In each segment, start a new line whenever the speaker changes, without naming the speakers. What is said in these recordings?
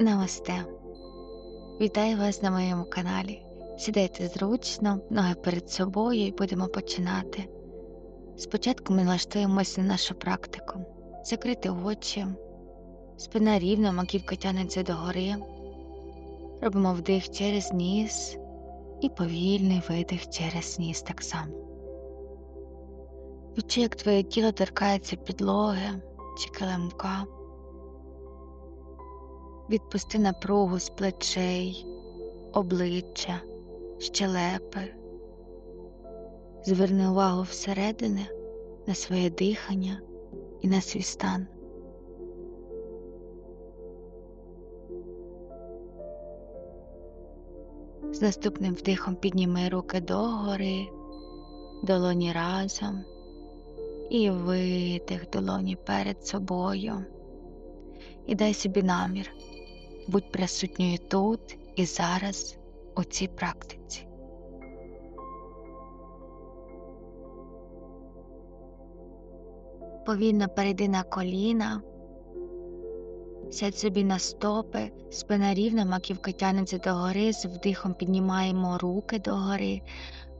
Намасте. Вітаю вас на моєму каналі. Сідайте зручно, ноги перед собою і будемо починати. Спочатку ми налаштуємося на нашу практику. Закрити очі, спина рівна, маківка тягнеться догори. Робимо вдих через ніс і повільний видих через ніс так само. Відчуй, як твоє тіло торкається підлоги чи килимка. Відпусти напругу з плечей, обличчя, щелепи. Зверни увагу всередини на своє дихання і на свій стан. З наступним вдихом підніми руки догори, долоні разом і видих долоні перед собою. І дай собі намір, будь присутньою тут і зараз у цій практиці. Повільно перейди на коліна, сядь собі на стопи, спина рівна, маківка тягнеться догори, з вдихом піднімаємо руки догори,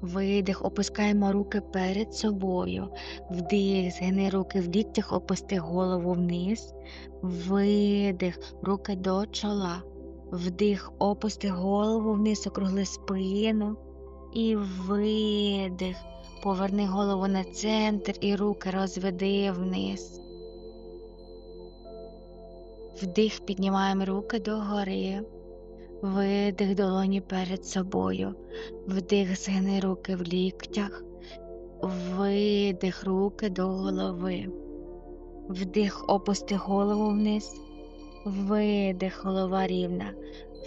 видих, опускаємо руки перед собою, вдих, згини руки в ліктях, опусти голову вниз, видих, руки до чола, вдих, опусти голову вниз, округли спину і видих. Поверни голову на центр і руки розведи вниз. Вдих, піднімаємо руки догори, видих долоні перед собою, вдих, згини руки в ліктях, видих руки до голови, вдих, опусти голову вниз, видих, голова рівна,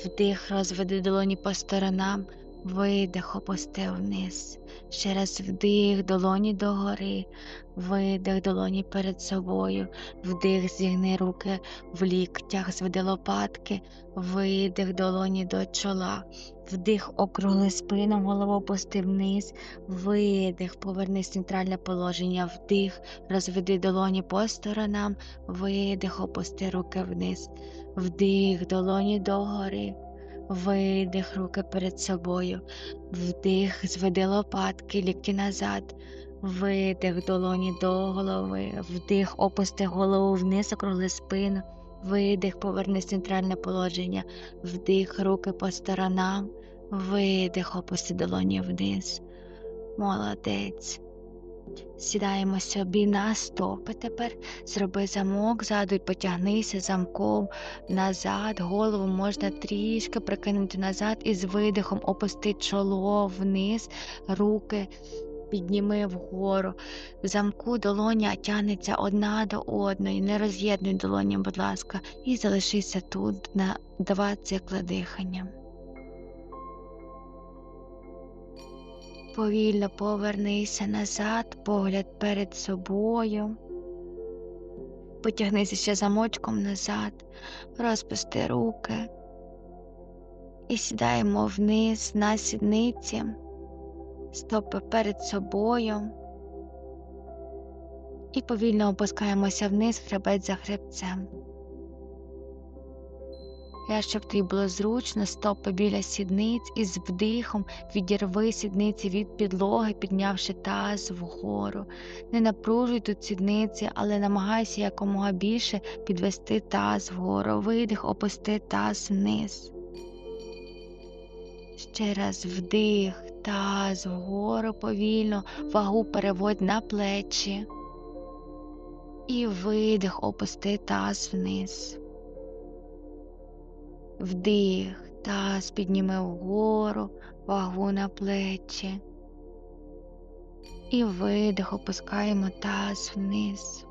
вдих, розведи долоні по сторонам, видих, опусти вниз. Ще раз вдих, долоні догори, видих, долоні перед собою, вдих, зігни руки в ліктях, зведи лопатки, видих, долоні до чола, вдих, округли спину, голову опусти вниз, видих, повернись в центральне положення, вдих, розведи долоні по сторонам, видих, опусти руки вниз, вдих, долоні догори. Видих руки перед собою, вдих, зведи лопатки, лікті назад, видих долоні до голови, вдих, опусти голову вниз, округли спину, видих, поверни центральне положення, вдих, руки по сторонам, видих, опусти долоні вниз. Молодець. Сідаємо собі на стопи тепер, зроби замок ззаду і потягнися замком назад, голову можна трішки прикинути назад і з видихом опусти чоло вниз, руки підніми вгору. В замку долоня тягнеться одна до одної, не роз'єднуй долоні, будь ласка, і залишися тут на два цикли дихання. Повільно повернися назад, погляд перед собою. Потягнися ще замочком назад, розпусти руки і сідаємо вниз на сідниці, стопи перед собою і повільно опускаємося вниз хребець за хребцем. Я, щоб тобі було зручно, стопи біля сідниць і з вдихом відірви сідниці від підлоги, піднявши таз вгору. Не напружуй тут сідниці, але намагайся якомога більше підвести таз вгору. Видих, опусти таз вниз. Ще раз вдих, таз вгору повільно, вагу переводь на плечі. І видих, опусти таз вниз. Вдих, таз підніми вгору, вагу на плечі. І видих, опускаємо таз вниз.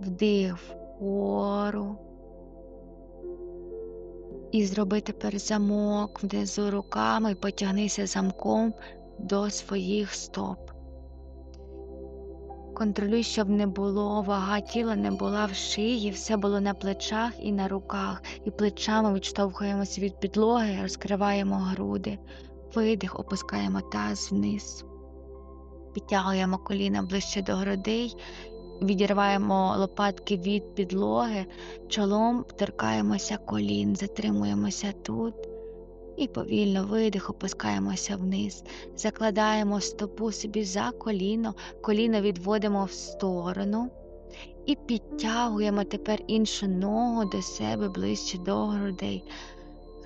Вдих вгору. І зроби тепер замок внизу руками і потягнися замком до своїх стоп. Контролюй, щоб не було вага тіла, не була в шиї, все було на плечах і на руках, і плечами відштовхуємося від підлоги, розкриваємо груди, видих, опускаємо таз вниз, підтягуємо коліна ближче до грудей. Відірваємо лопатки від підлоги, чолом торкаємося колін, затримуємося тут. І повільно видих, опускаємося вниз, закладаємо стопу собі за коліно, коліно відводимо в сторону і підтягуємо тепер іншу ногу до себе ближче до грудей.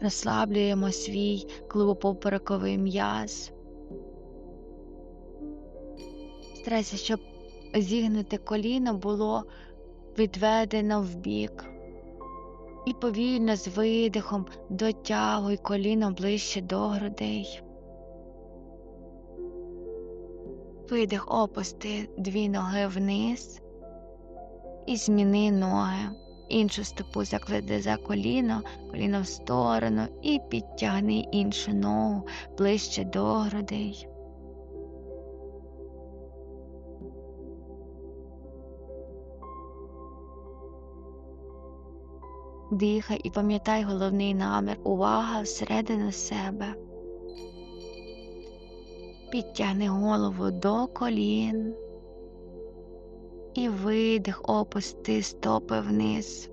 Розслаблюємо свій клубопоперековий м'яз. Старайся, щоб зігнуте коліно було відведено вбік. І повільно з видихом дотягуй коліно ближче до грудей. Видих, опусти дві ноги вниз і зміни ноги. Іншу стопу заклади за коліно, коліно в сторону і підтягни іншу ногу ближче до грудей. Дихай і пам'ятай головний намір. Увага всередину себе. Підтягни голову до колін і видих, опусти стопи вниз.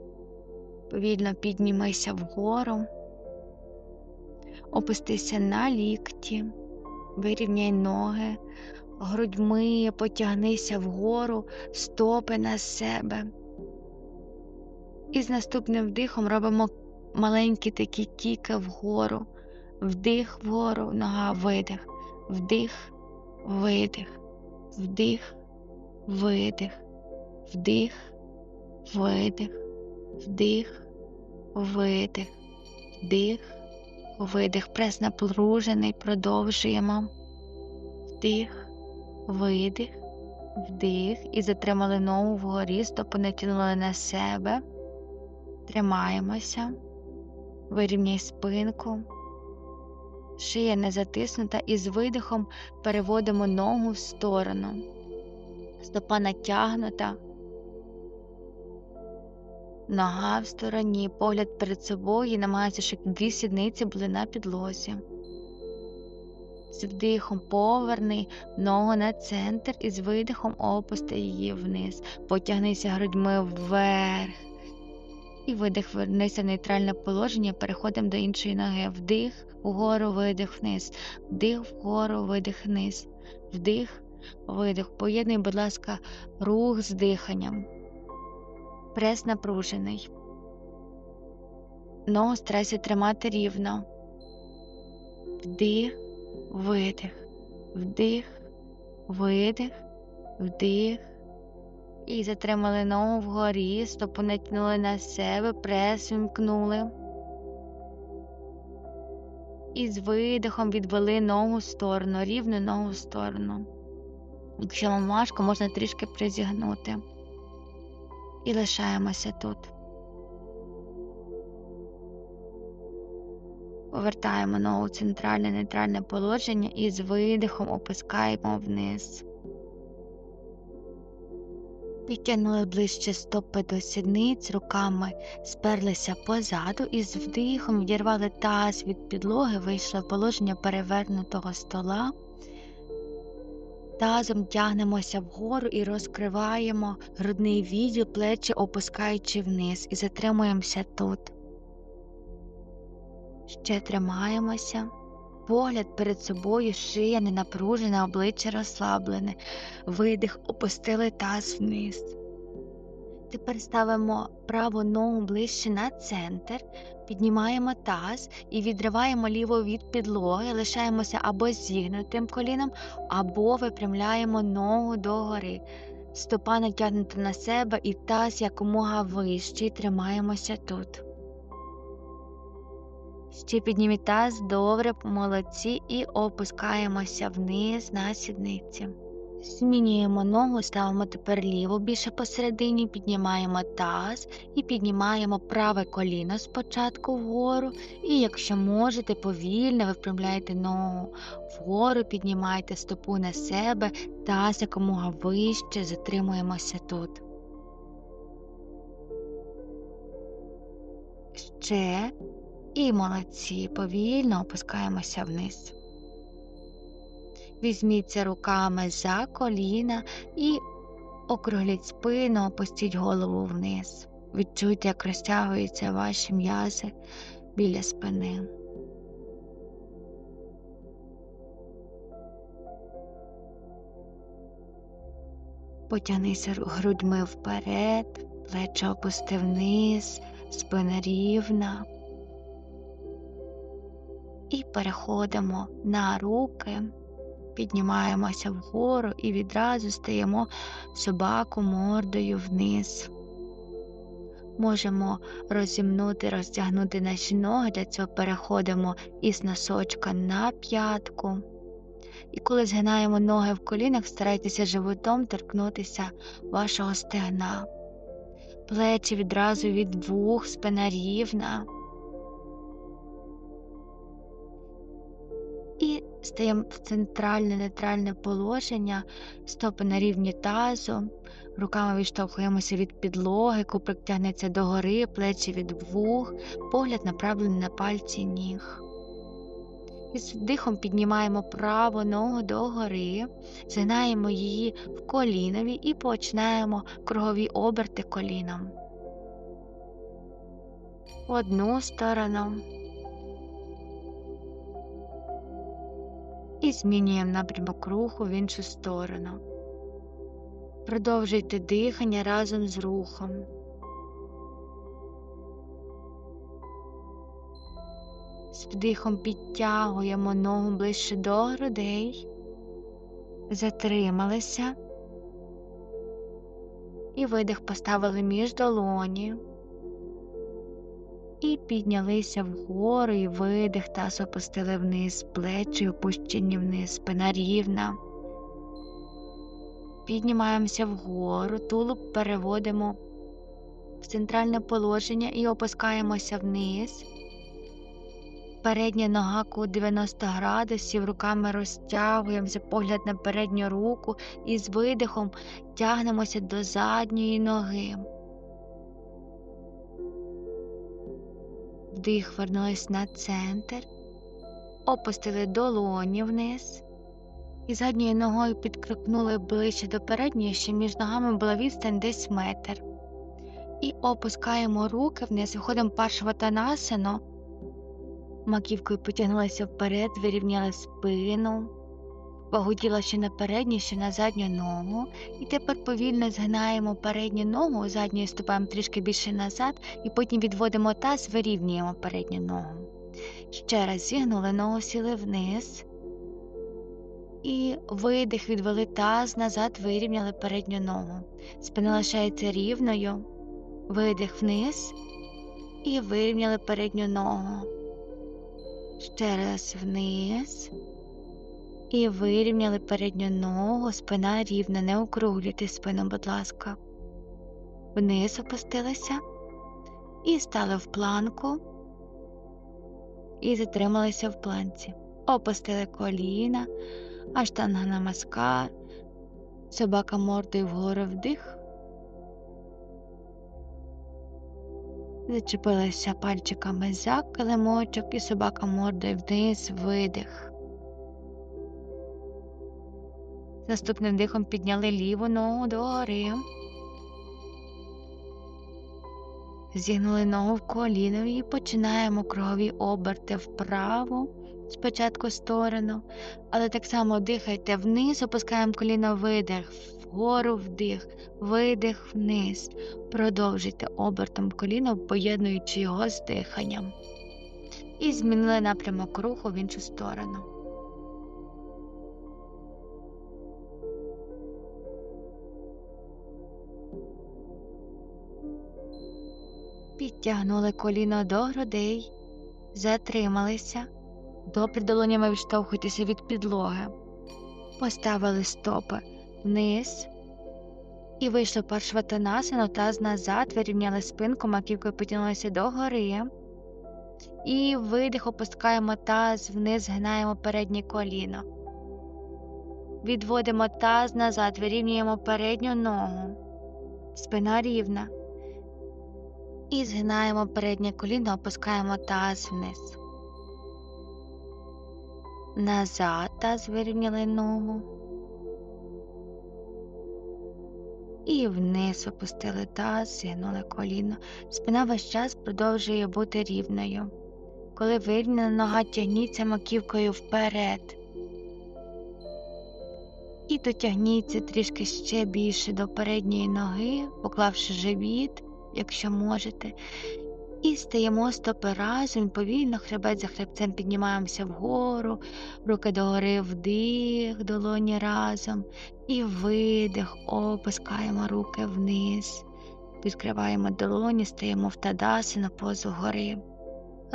Повільно піднімайся вгору, опустися на лікті, вирівняй ноги, грудьми потягнися вгору, стопи на себе. І з наступним вдихом робимо маленькі такі кіки вгору, вдих вгору, нога, видих, вдих, видих, вдих, видих, вдих, видих, вдих, видих, вдих, видих. Прес напружений, продовжуємо. Вдих, видих, вдих. І затримали ногу вгорі, стопи натягнули на себе. Тримаємося, вирівняй спинку, шия не затиснута і з видихом переводимо ногу в сторону, стопа натягнута, нога в стороні, погляд перед собою і щоб дві сідниці були на підлозі. З вдихом поверни ногу на центр і з видихом опусти її вниз, потягнися грудьми вверх. І видих, вернися в нейтральне положення, переходимо до іншої ноги. Вдих, вгору, видих вниз, вдих, вгору, видих вниз, вдих, видих. Поєднуй, будь ласка, рух з диханням. Прес напружений. Ногу старайся тримати рівно. Вдих, видих, вдих, видих, вдих. І затримали ногу вгорі, стопу натягнули на себе, прес вимкнули. І з видихом відвели ногу в сторону, рівну ногу в сторону. Якщо вам важко, можна трішки призігнути. І лишаємося тут. Повертаємо ногу в центральне нейтральне положення і з видихом опускаємо вниз. Підтягнули ближче стопи до сідниць, руками сперлися позаду і з вдихом відірвали таз від підлоги, вийшли в положення перевернутого стола. Тазом тягнемося вгору і розкриваємо грудний відділ, плечі опускаючи вниз, і затримуємося тут. Ще тримаємося. Погляд перед собою, шия не напружена, обличчя розслаблене, видих, опустили таз вниз. Тепер ставимо праву ногу ближче на центр, піднімаємо таз і відриваємо ліву від підлоги, лишаємося або зігнутим коліном, або випрямляємо ногу догори. Стопа натягнута на себе і таз якомога вищий, тримаємося тут. Ще підніміть таз, добре, молодці, і опускаємося вниз на сідниці. Змінюємо ногу, ставимо тепер ліву більше посередині, піднімаємо таз і піднімаємо праве коліно спочатку вгору. І якщо можете, повільно випрямляйте ногу вгору, піднімайте стопу на себе, таз якомога вище, затримуємося тут. Ще і молодці, повільно опускаємося вниз. Візьміться руками за коліна і Округліть спину, опустіть голову вниз. Відчуйте, як розтягуються ваші м'язи біля спини. Потягнися грудьми вперед, плечі опусти вниз, спина рівна. І переходимо на руки, піднімаємося вгору і відразу стаємо собаку мордою вниз. Можемо розімнути, розтягнути наші ноги, для цього переходимо із носочка на п'ятку. І коли згинаємо ноги в колінах, старайтеся животом торкнутися вашого стегна. Плечі відразу від вух, спина рівна. Стаємо в центральне нейтральне положення, стопи на рівні тазу, руками відштовхуємося від підлоги, куприк тягнеться догори, плечі від вух, погляд направлений на пальці ніг. І з вдихом піднімаємо праву ногу догори, згинаємо її в колінові і починаємо кругові оберти коліном. В одну сторону. І змінюємо напрямок руху в іншу сторону. Продовжуйте дихання разом з рухом. З вдихом підтягуємо ногу ближче до грудей, затрималися і видих поставили між долоні. І піднялися вгору і видих таз опустили вниз, плечі опущені вниз, спина рівна. Піднімаємося вгору, тулуб переводимо в центральне положення і опускаємося вниз. Передня нога кут 90 градусів, руками розтягуємося, погляд на передню руку і з видихом тягнемося до задньої ноги. Вдих вернулись на центр, опустили долоні вниз. І задньою ногою підкрикнули ближче до передньої, що між ногами була відстань десь метр. І опускаємо руки вниз, виходимо паршватанасану, маківкою потягнулися вперед, вирівняли спину, вагу тіла ще на передню, ще на задню ногу. І тепер повільно згинаємо передню ногу, задньою ступаємо трішки більше назад, і потім відводимо таз, вирівнюємо передню ногу. Ще раз зігнули ногу, сіли вниз. І видих, відвели таз, назад вирівняли передню ногу. Спина лишається рівною, видих вниз і вирівняли передню ногу. Ще раз вниз. І вирівняли передню ногу, спина рівна, не округлюйте спину, будь ласка. Вниз опустилися і стали в планку і затрималися в планці. Опустили коліна, аштанга намаскар, собака мордою вгору вдих. Зачепилися пальчиками за килимочок і собака мордою вниз видих. Наступним дихом підняли ліву ногу догори. Зігнули ногу в колінові і починаємо кругові оберти вправо, спочатку сторону, але так само дихайте вниз, опускаємо коліно видих, вгору вдих, видих вниз. Продовжуйте обертом коліна, поєднуючи його з диханням. І змінили напрямок руху в іншу сторону. Підтягнули коліно до грудей, затрималися, добре долонями відштовхуйтеся від підлоги, поставили стопи вниз і вийшли паршватанасану, таз назад, вирівняли спинку, маківкою потягнулися догори. І видих опускаємо таз вниз, згинаємо переднє коліно. Відводимо таз назад, вирівнюємо передню ногу, спина рівна. І згинаємо переднє коліно, опускаємо таз вниз. Назад таз вирівняли ногу. І вниз опустили таз, зігнули коліно. Спина весь час продовжує бути рівною. Коли вирівняна нога, тягніться маківкою вперед. І дотягніться трішки ще більше до передньої ноги, поклавши живіт, якщо можете. І стаємо стопи разом, повільно хребет за хребцем піднімаємося вгору, руки догори вдих, долоні разом. І видих, опускаємо руки вниз, відкриваємо долоні, стаємо в тадасину позу гори.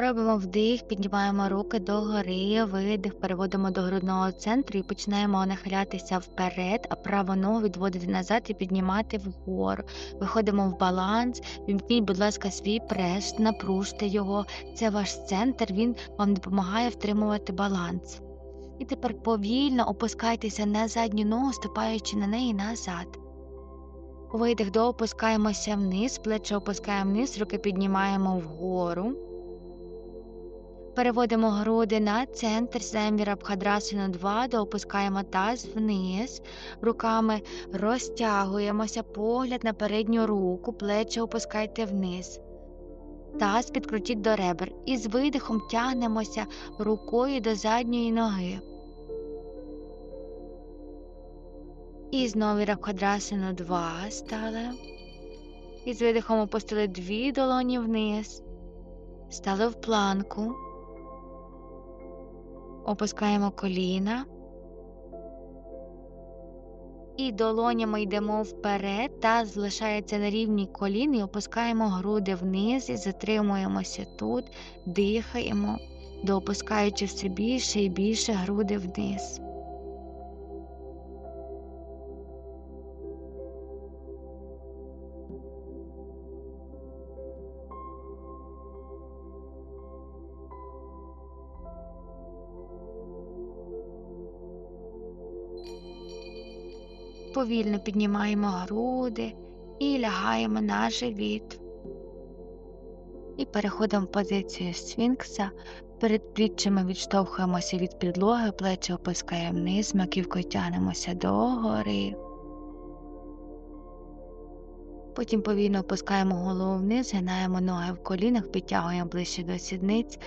Робимо вдих, піднімаємо руки догори, видих, переводимо до грудного центру і починаємо нахилятися вперед, а праву ногу відводити назад і піднімати вгору. Виходимо в баланс, вімкніть, будь ласка, свій прес, напружте його. Це ваш центр, він вам допомагає втримувати баланс. І тепер повільно опускайтеся на задню ногу, ступаючи на неї назад. Видих, доопускаємося вниз, плечі опускаємо вниз, руки піднімаємо вгору. Переводимо груди на центр, замір Абхадрасину 2, доопускаємо таз вниз, руками розтягуємося, погляд на передню руку, плечі опускайте вниз. Таз підкрутіть до ребер і з видихом тягнемося рукою до задньої ноги. І знову Рабхадрасину 2 стали. І з видихом опустили дві долоні вниз. Стали в планку. Опускаємо коліна. І долонями йдемо вперед, та залишається на рівні колін і опускаємо груди вниз і затримуємося тут, дихаємо, доопускаючи все більше і більше груди вниз. Повільно піднімаємо груди і лягаємо на живіт. І переходимо в позицію сфінкса. Перед пліччями відштовхуємося від підлоги, плечі опускаємо вниз, маківкою тягнемося догори. Потім повільно опускаємо голову вниз, гинаємо ноги в колінах, підтягуємо ближче до сідниць.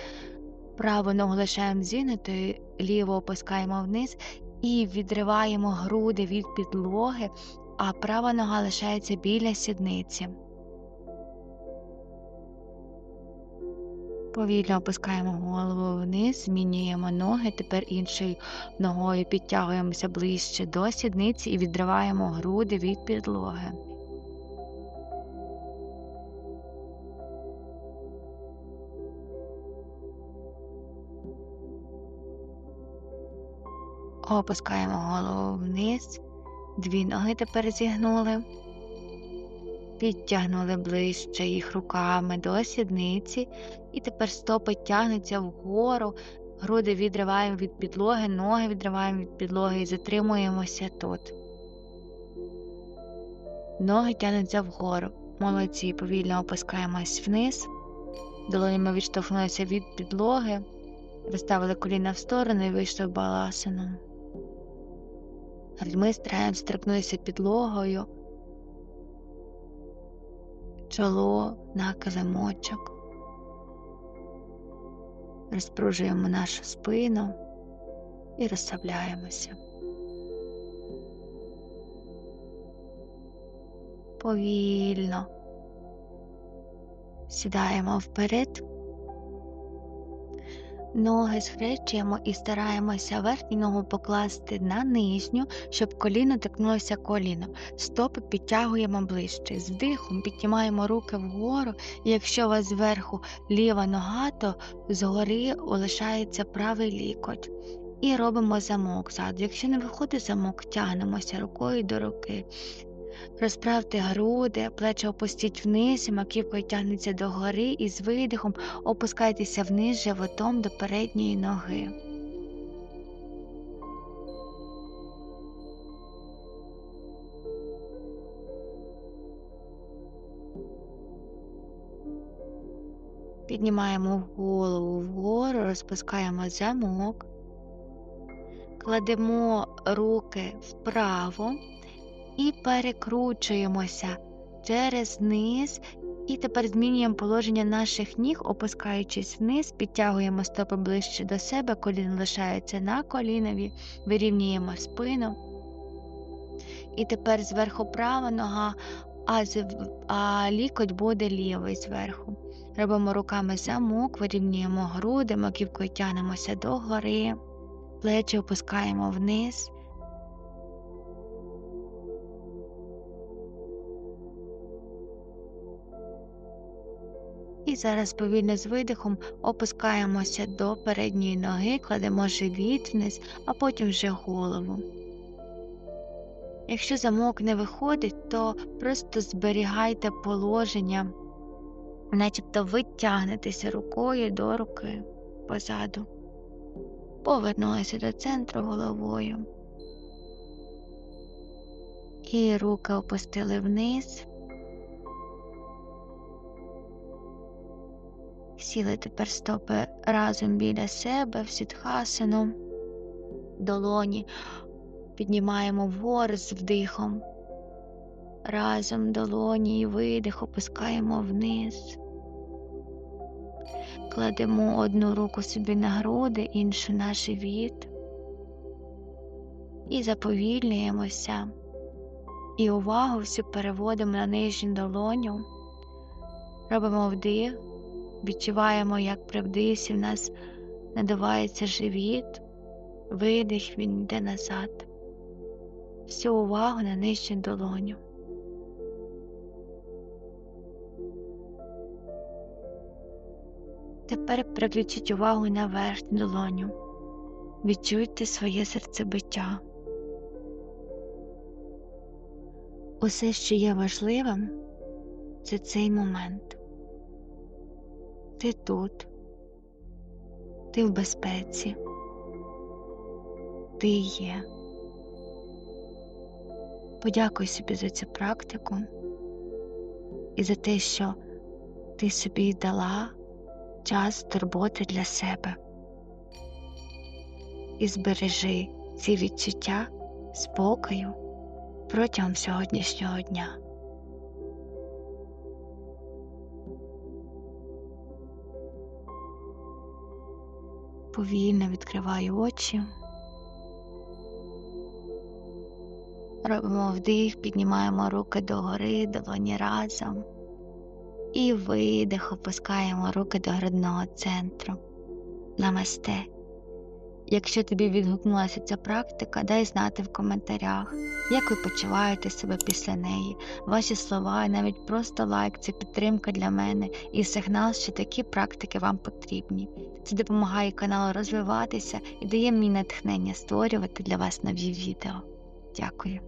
Праву ногу лишаємо зігнутою, ліву опускаємо вниз і відриваємо груди від підлоги, а права нога лишається біля сідниці. Повільно опускаємо голову вниз, змінюємо ноги, тепер іншою ногою підтягуємося ближче до сідниці і відриваємо груди від підлоги. Опускаємо голову вниз, дві ноги тепер зігнули, підтягнули ближче їх руками до сідниці, і тепер стопи тягнуться вгору, груди відриваємо від підлоги, ноги відриваємо від підлоги і затримуємося тут. Ноги тягнуться вгору. Молодці, повільно опускаємось вниз, долонями відштовхнулися від підлоги, розставили коліна в сторону і вийшли в баласину. Ми стараємося стрикнутися підлогою, чоло на килимочок. Розпружуємо нашу спину і розслабляємося. Повільно сідаємо вперед. Ноги схрещуємо і стараємося верхню ногу покласти на нижню, щоб коліно торкнулося коліном. Стопи підтягуємо ближче. З вдихом піднімаємо руки вгору, якщо у вас зверху ліва нога, то згори лишається правий лікоть. І робимо замок ззаду. Якщо не виходить замок, тягнемося рукою до руки. Розправте груди, плечі опустіть вниз, маківкою тягнеться догори і з видихом опускайтеся вниз животом до передньої ноги. Піднімаємо голову вгору, розпускаємо замок, кладемо руки вправо і перекручуємося через низ. І тепер змінюємо положення наших ніг, опускаючись вниз, підтягуємо стопи ближче до себе, коліно лишається на колінові, вирівнюємо спину. І тепер зверху права нога, а, а лікоть буде лівий зверху. Робимо руками замок, вирівнюємо груди, маківкою тягнемося догори, плечі опускаємо вниз. І зараз повільно з видихом опускаємося до передньої ноги, кладемо живіт вниз, а потім вже голову. Якщо замок не виходить, то просто зберігайте положення, начебто ви тягнетеся рукою до руки позаду. Повернулися до центру головою. І руки опустили вниз. Сіли тепер стопи разом біля себе в сітхасану, долоні піднімаємо вгору з вдихом, разом долоні і видих опускаємо вниз, кладемо одну руку собі на груди, іншу на живіт. І заповільнюємося, і увагу всю переводимо на нижню долоню, робимо вдих. Відчуваємо, як при вдисі в нас надувається живіт, видих він йде назад. Всю увагу на нижню долоню. Тепер переключіть увагу на верхню долоню. Відчуйте своє серцебиття. Усе, що є важливим, це цей момент. Ти тут, ти в безпеці, ти є. Подякуй собі за цю практику і за те, що ти собі дала час турботи для себе. І збережи ці відчуття спокою протягом сьогоднішнього дня. Повільно відкриваю очі. Робимо вдих, піднімаємо руки догори, долоні разом. І видих, опускаємо руки до грудного центру. Намасте. Якщо тобі відгукнулася ця практика, дай знати в коментарях, як ви почуваєте себе після неї. Ваші слова навіть просто лайк це підтримка для мене і сигнал, що такі практики вам потрібні. Це допомагає каналу розвиватися і дає мені натхнення створювати для вас нові відео. Дякую.